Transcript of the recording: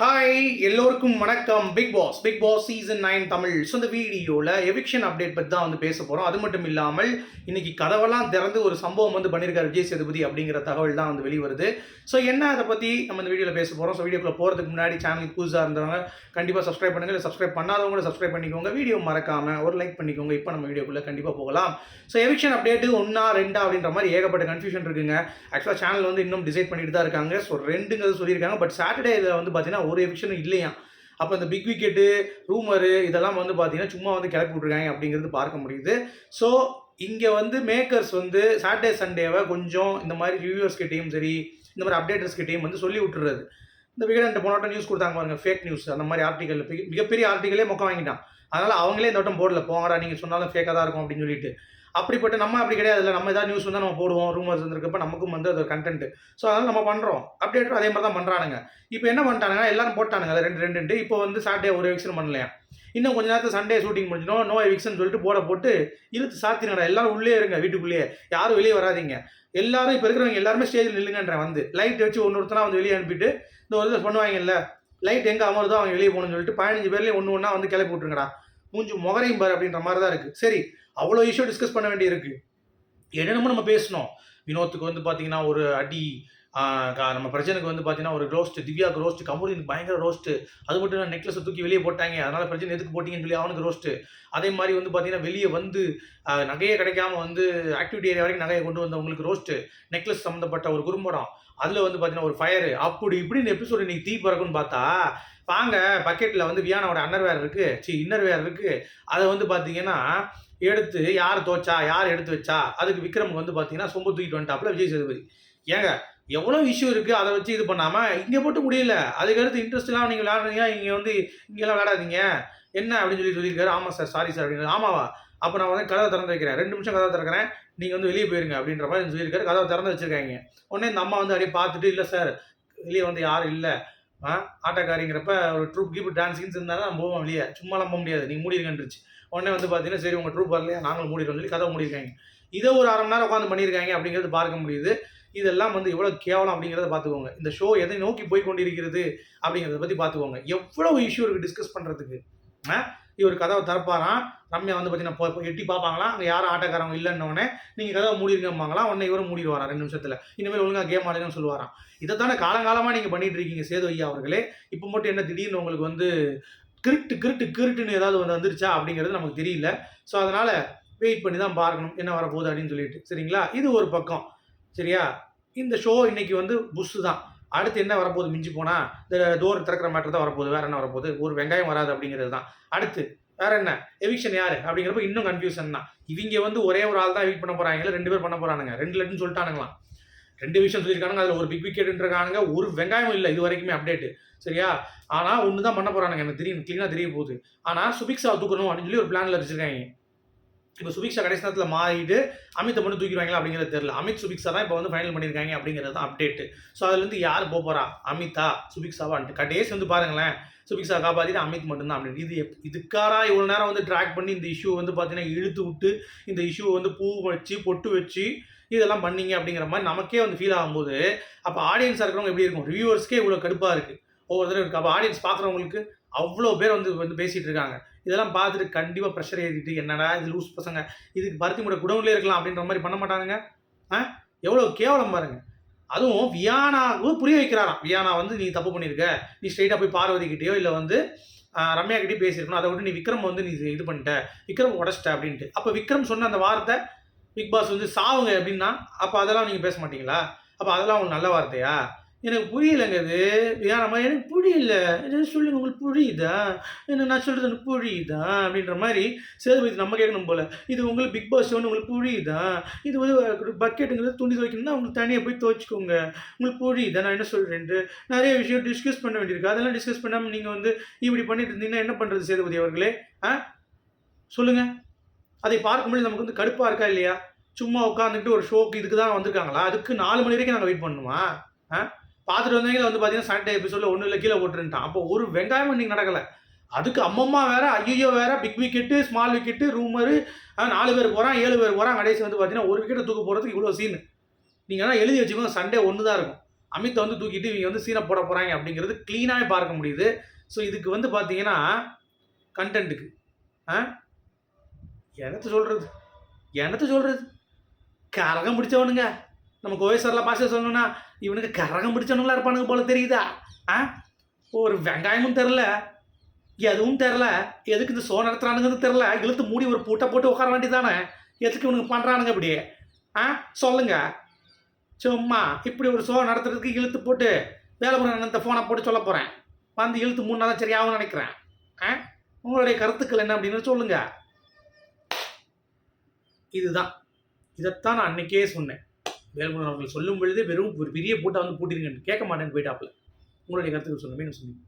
Hi எல்லோருக்கும் வணக்கம். Bigg Boss Bigg Boss season nine Tamil so இந்த வீடியோவில் எவிக்ஷன் அப்டேட் பற்றி தான் வந்து பேச போகிறோம் அது மட்டும் இல்லாமல் இன்னைக்கு கதவெல்லாம் திறந்து ஒரு சம்பவம் வந்து பண்ணியிருக்காரு விஜய் சேதுபதி அப்படிங்கிற தகவல் தான் வந்து வெளிவருது. ஸோ என்ன அதை பற்றி நம்ம இந்த வீடியோவில் பேச போகிறோம் ஸோ வீடியோக்குள்ளே போகிறதுக்கு முன்னாடி சேனலுக்கு புதுசாக இருந்தவங்க கண்டிப்பாக சப்ஸ்கிரைப் பண்ணுங்கள் இல்லை சப்ஸ்கிரைப் பண்ணாதவங்க சப்ஸ்கிரைப் பண்ணிக்கோங்க. வீடியோ மறக்காமல் ஒரு லைக் பண்ணிக்கோங்க. இப்போ நம்ம வீடியோக்குள்ளே கண்டிப்பாக போகலாம். ஸோ எவிக்ஷன் அப்டேட்டு ஒன்றா ரெண்டா அப்படின்ற மாதிரி ஏகப்பட்ட கன்ஃபியூஷன் இருக்குங்க. ஆக்சுவலாக சேனல் வந்து இன்னும் டிசைட் பண்ணிட்டு தான் இருக்காங்க. ஸோ ரெண்டுங்கிறது சொல்லியிருக்காங்க. பட் சாட்டர்டே இதில் வந்து பார்த்தீங்கன்னா ஒரு எவிக்ஷனும் இல்லையா அப்போ இந்த பிக் விக்கெட்டு ரூமரு இதெல்லாம் வந்து பார்த்தீங்கன்னா சும்மா வந்து கிளப்பி விட்ருக்காங்க அப்படிங்கிறது பார்க்க முடியுது. ஸோ இங்கே வந்து மேக்கர்ஸ் வந்து சாட்டர்டே சண்டேவை கொஞ்சம் இந்த மாதிரி ரிவ்யூவர்ஸ் கிட்டேயும் சரி இந்த மாதிரி அப்டேட்டர்ஸ் கிட்டேயும் வந்து சொல்லி விட்டுறது. இந்த விகடன் போன நியூஸ் கொடுத்தாங்க பாருங்க ஃபேக் நியூஸ் அந்த மாதிரி ஆர்டிக்கல் மிகப்பெரிய ஆர்டிக்கலே மொக்க வாங்கிட்டான். அதனால் அவங்களே இந்த வட்டம் போர்டில் போங்கடா நீங்கள் சொன்னாலும் ஃபேக்காக தான் இருக்கும் அப்படின்னு சொல்லிட்டு. அப்படிப்பட்ட நம்ம அப்படி கிடையாது. இல்லை நம்ம ஏதாவது நியூஸ் வந்தால் நம்ம போடுவோம். ரூமர்ஸ் வந்திருக்கப்ப நமக்கும் வந்து அது கண்டென்ட் ஸோ அதனால் நம்ம பண்ணுறோம் அப்டேட்டும் அதே மாதிரி தான் பண்ணுறானுங்க இப்போ என்ன பண்ணிட்டானுங்கன்னா எல்லாரும் போட்டானுங்க. அது ரெண்டு ரெண்டு இப்போ வந்து சாட்டர்டே ஒரு எவிக்ஷன் பண்ணலையா? இன்னும் கொஞ்ச நேரத்தில் சண்டே ஷூட்டிங் முடிஞ்சிடும். நோ எவிக்ஷன் சொல்லிட்டு போட போட்டு இழுத்து சாத்தினடா எல்லாரும் உள்ளே இருங்க வீட்டுக்குள்ளேயே. யாரும் வெளியே வராதீங்க. எல்லாரும் இப்போ இருக்கிறவங்க எல்லாருமே ஸ்டேஜில் நில்லுங்கன்றேன் வந்து. லைட் வச்சு ஒன்று வந்து வெளியே அனுப்பிட்டு இந்த ஒரு பண்ணுவாங்கல்ல லைட் எங்கே அமருதோ அவங்க வெளியே போகணும்னு சொல்லிட்டு பதினஞ்சு பேர்லேயும் ஒன்று ஒன்றா வந்து கிளப்பி விட்ருங்கடா மூஞ்சி முகரையும் பாரு அப்படின்ற மாதிரி தான் இருக்குது சரி அவ்வளோ இஷ்யூ டிஸ்கஸ் பண்ண வேண்டியிருக்கு. என்னென்னமோ நம்ம பேசணும் வினோத்துக்கு வந்து பார்த்தீங்கன்னா ஒரு அடி நம்ம பிரச்சனைக்கு வந்து பார்த்தீங்கன்னா ஒரு ரோஸ்ட் திவ்யாவுக்கு ரோஸ்ட் கமருதீனுக்கு பயங்கர ரோஸ்ட் அது மட்டும் இல்லை நெக்லஸை தூக்கி வெளியே போட்டாங்க. அதனால பிரச்சனை எதுக்கு போட்டிங்கன்னு சொல்லி அவனுக்கு ரோஸ்ட் அதே மாதிரி வந்து பார்த்தீங்கன்னா வெளியே வந்து நகையே கிடைக்காம வந்து ஆக்டிவிட்டி ஏரியா வரைக்கும் நகையை கொண்டு வந்தவங்களுக்கு ரோஸ்ட் நெக்லஸ் சம்மந்தப்பட்ட ஒரு குறும்படம். அதில் வந்து பார்த்தீங்கன்னா ஒரு ஃபயர் அப்படி இப்படின்னு எபிசோடு இன்னைக்கு தீ பறக்கும்னு பார்த்தா வாங்க பக்கெட்டில் வந்து வியானாவோட அன்னர் வேர் இருக்கு. சி இன்னர் வேர் இருக்கு. அதை வந்து பார்த்தீங்கன்னா எடுத்து யார் தோச்சா யார் எடுத்து வச்சா? அதுக்கு விக்ரமுக்கு வந்து பார்த்தீங்கன்னா சொம்பு தூக்கிட்டு வந்துட்டாப்புல விஜய் சேதுபதி. ஏங்க எவ்வளோ இஷ்யூ இருக்குது அதை வச்சு இது பண்ணாமல் இங்கே போட்டு முடியல. அதுக்கடுத்து இன்ட்ரெஸ்ட் இல்லாமல் நீங்கள் விளையாடுறீங்க. இங்கே வந்து இங்கெல்லாம் விளையாடாதீங்க. என்ன அப்படின்னு சொல்லி சொல்லியிருக்காரு. ஆமாம் சார் சாரி சார் அப்படின்னு. ஆமாவா? அப்போ நான் வந்து கதவை திறந்து வைக்கிறேன். ரெண்டு நிமிஷம் கதவை திறக்கிறேன். நீங்கள் வந்து வெளியே போயிருங்க அப்படின்ற மாதிரி சொல்லியிருக்காரு. கதவை திறந்து வச்சிருக்காங்க. உடனே இந்த அம்மா வந்து அப்படியே பார்த்துட்டு இல்லை சார் வெளியே வந்து யாரும் இல்லை. ஆ ஆட்டக்காரிங்கிறப்ப ஒரு ட்ரூப் கீப் டான்ஸிங்ஸ் இருந்தால் தான் போவோம் வெளியே. சும்மாலாம் போக முடியாது. நீங்கள் மூடிருங்கன்றுச்சு உடனே வந்து பார்த்தீங்கன்னா சரி உங்கள் ட்ரூப் வரலையா? நாங்களும் மூடிடுறோம் சொல்லி கதவை மூடிருக்காங்க. இதை ஒரு அரை மணி நேரம் உட்காந்து பண்ணியிருக்காங்க அப்படிங்கிறது பார்க்க முடியுது. இதெல்லாம் வந்து எவ்வளோ கேவலம் அப்படிங்கிறத பார்த்துக்கோங்க. இந்த ஷோ எதை நோக்கி போய் கொண்டிருக்கிறது அப்படிங்கிறத பற்றி பார்த்துக்கோங்க. எவ்வளோ இஷ்யூ இருக்குது டிஸ்கஸ் பண்ணுறதுக்கு இவர் கதவை திறப்பாராம். ரம்யா வந்து பார்த்தீங்கன்னா எட்டி பார்ப்பாங்களாம். அங்கே யாரும் ஆட்டக்காரங்க இல்லைன்னொடனே நீங்கள் கதவை மூடிருக்கம்பாங்களாம் உடனே இவரும் மூடிடுவாராம் ரெண்டு நிமிஷத்தில். இனிமேல் ஒழுங்காக கேம் ஆடுங்கன்னு சொல்லுவாராம். இதை தானே காலங்காலமாக நீங்கள் பண்ணிட்டு இருக்கீங்க சேது ஐயா அவர்களே. இப்போ மட்டும் என்ன திடீர்னு உங்களுக்கு வந்து கிருட்டு கிருட்டு கிருட்டுன்னு ஏதாவது வந்து வந்துருச்சா அப்படிங்கிறது நமக்கு தெரியல. ஸோ அதனால் வெயிட் பண்ணி தான் பார்க்கணும். என்ன வரப்போகுது அப்படின்னு சொல்லிட்டு. சரிங்களா? இது ஒரு பக்கம். சரியா? இந்த ஷோ இன்னைக்கு வந்து புஷ்ஷு தான். அடுத்து என்ன வரப்போகுது? மிஞ்சி போனால் இந்த டோர் திறக்கிற மாதிரி தான் வரப்போகுது. வேற என்ன வரப்போகுது? ஒரு வெங்காயம் வராது அப்படிங்கிறது தான். அடுத்து வேற என்ன? எவிக்ஷன் யாரு? அப்படிங்கிறப்ப இன்னும் கன்ஃபியூஷன் தான். இவங்க வந்து ஒரே ஒரு ஆள் தான் எவிக் பண்ண போறாங்க ரெண்டு பேர் பண்ண போறானுங்க. ரெண்டு லட்டுன்னு சொல்லிட்டானுங்களாம். ரெண்டு விஷயம் சொல்லியிருக்கானுங்க. அதில் ஒரு பிக் விக்கெட்ன்றானுங்க ஒரு வெங்காயம் இல்லை. இது வரைக்குமே அப்டேட்டு சரியா? ஆனால் ஒன்று தான் பண்ண போறானுங்க. எனக்கு தெரியும். க்ளீனாக தெரிய போகுது. ஆனால் சுபிக்ஸா தூக்கணும் அப்படின்னு சொல்லி ஒரு பிளானில் வச்சிருக்காங்க. இப்போ சுபிக்ஷா கடைசி நேரத்தில் மாறிட்டு அமித்தை மட்டும் தூக்கிடுவாங்களா அப்படிங்கிறது தெரியல. அமித் சுபிக்ஷா தான் இப்போ வந்து ஃபைனல் பண்ணியிருக்காங்க அப்படிங்கிறது தான் அப்டேட்டு ஸோ அதுலேருந்து யார் போக அமிதா சுபிக்ஷாவான்ட்டு கடைசி வந்து பாருங்களேன். சுபிக்ஷா காப்பாற்றிட்டு அமித் மட்டும்தான் அப்படின்னு இது இதுக்காரா இவ்வளோ நேரம் வந்து ட்ராக் பண்ணி இந்த இஷ்யூ வந்து பார்த்தீங்கன்னா இழுத்து விட்டு இந்த இஷ்யூ வந்து பூ வச்சு பொட்டு வச்சு இதெல்லாம் பண்ணீங்க அப்படிங்கிற மாதிரி நமக்கே வந்து ஃபீல் ஆகும்போது அப்போ ஆடியன்ஸாக இருக்கிறவங்க எப்படி இருக்கும்? ரிவியூவர்ஸ்க்கே இவ்வளோ கடுப்பாக இருக்குது ஒவ்வொரு தடவை இருக்குது அப்போ ஆடியன்ஸ் பார்க்குறவங்களுக்கு அவ்வளோ பேர் வந்து வந்து பேசிகிட்டு இருக்காங்க இதெல்லாம் பார்த்துட்டு கண்டிப்பாக ப்ரெஷர் ஏறிட்டு என்னடா இது லூஸ் பசங்க? இதுக்கு பருத்தி முட குடவுன்லேயே இருக்கலாம் அப்படின்ற மாதிரி பண்ண மாட்டானுங்க. ஆ? எவ்வளோ கேவலம் பாருங்க. அதுவும் வியானாவும் புரிய வைக்கிறாராம். வியானா வந்து நீ தப்பு பண்ணியிருக்க நீ ஸ்ட்ரைட்டாக போய் பார்வதிக்கிட்டேயோ இல்லை வந்து ரம்யா கிட்டேயும் பேசியிருக்கணும். அதை விட்டு நீ விக்ரம் வந்து நீ இது பண்ணிட்ட. விக்ரம் உடச்சிட்ட அப்படின்ட்டு. அப்போ விக்ரம் சொன்ன அந்த வார்த்தை பிக் பாஸ் வந்து சாவுங்க அப்படின்னா அப்போ அதெல்லாம் நீங்கள் பேச மாட்டீங்களா? அப்போ அதெல்லாம் உங்களுக்கு நல்ல வார்த்தையா? எனக்கு புரியலைங்க அது. யாரம்மா எனக்கு புரியல. இது சொல்லுங்க உங்களுக்கு புரியுதா? என்ன நான் சொல்கிறது எனக்கு புரியுதா? அப்படின்ற மாதிரி சேதுபதி நம்ம கேட்கணும் போல. இது உங்களுக்கு பிக் பாஸ் ஒன்று உங்களுக்கு புரியுதா? இது வந்து பக்கெட்டுங்கிறது துணி துவைக்கணும்னா உங்களுக்கு தனியாக போய் துவைச்சிக்கோங்க. உங்களுக்கு புரியுதா? நான் என்ன சொல்கிறேன்ட்டு நிறைய விஷயம் டிஸ்கஸ் பண்ண வேண்டியிருக்கு. அதெல்லாம் டிஸ்கஸ் பண்ணாமல் நீங்கள் வந்து இப்படி பண்ணிட்டு இருந்தீங்கன்னா என்ன பண்ணுறது சேதுபதி அவர்களே? ஆ? சொல்லுங்கள் அதை பார்க்கும்போது நமக்கு வந்து கடுப்பாக இருக்கா இல்லையா? சும்மா உட்காந்துக்கிட்டு ஒரு ஷோக்கு இதுக்கு தான் வந்திருக்காங்களா? அதுக்கு நாலு மணி வரைக்கும் நாங்கள் வெயிட் பண்ணணுமா? ஆ? பார்த்துட்டு வந்தவங்க வந்து பார்த்தீங்கன்னா சாட்டர்டே எபிசோடில் ஒன்றும் இல்லை கீழே போட்டுருன்ட்டான் அப்போ ஒரு வெங்காயம் இன்னைக்கு நடக்கலை. அதுக்கு அம்மம்மா வேற ஐயோ வேற big wicket small wicket rumour நாலு பேர் போகிறான் ஏழு பேர் போகிறான் கடைசி வந்து பார்த்தீங்கன்னா ஒரு விக்கெட்டை தூக்க போகிறதுக்கு இவ்வளோ சீன் நீங்கள் ஆனால் எழுதி வச்சுக்கோங்க சண்டே ஒன்று தான் இருக்கும். அமித்தை வந்து தூக்கிட்டு இவங்க வந்து சீனை போட போகிறாங்க அப்படிங்கிறது க்ளீனாகவே பார்க்க முடியுது. ஸோ இதுக்கு வந்து பார்த்தீங்கன்னா கண்டென்ட்டுக்கு ஆ? எனத்து சொல்கிறது எனத்து சொல்கிறது கரகம் பிடிச்சவனுங்க. நம்ம கோயசரில் பாச சொல்லணும்னா இவனுக்கு கரகம் பிடிச்சவனுங்களா இருப்பானுங்க போல தெரியுதா? ஆ? ஒரு வெங்காயமும் தெரில எதுவும் தெரில எதுக்கு இந்த சோ நடத்துறானுங்கன்னு தெரில இழுத்து மூடி ஒரு பூட்டை போட்டு உட்கார வேண்டியதானே எதுக்கு இவனுக்கு பண்ணுறானுங்க இப்படி? ஆ? சொல்லுங்க. சும்மா இப்படி ஒரு ஷோ நடத்துறதுக்கு இழுத்து போட்டு வேலை பண்ண இந்த ஃபோனை போட்டு சொல்ல போகிறேன் வந்து இழுத்து மூணு நாள் சரியாகவும் நினைக்கிறேன். ஆ? உங்களுடைய கருத்துக்கள் என்ன அப்படின்னு சொல்லுங்க. இதுதான். இதைத்தான் நான் அன்னைக்கே சொன்னேன். வேலுமணி அவர்கள் சொல்லும் பொழுதே வெறும் ஒரு பெரிய பூட்டை வந்து பூட்டிருங்கன்னு கேட்க மாட்டேன்னு போயிட்டாப்புல. உங்களுடைய கருத்துக்கள் சொல்லுங்க நான் சொன்னீங்க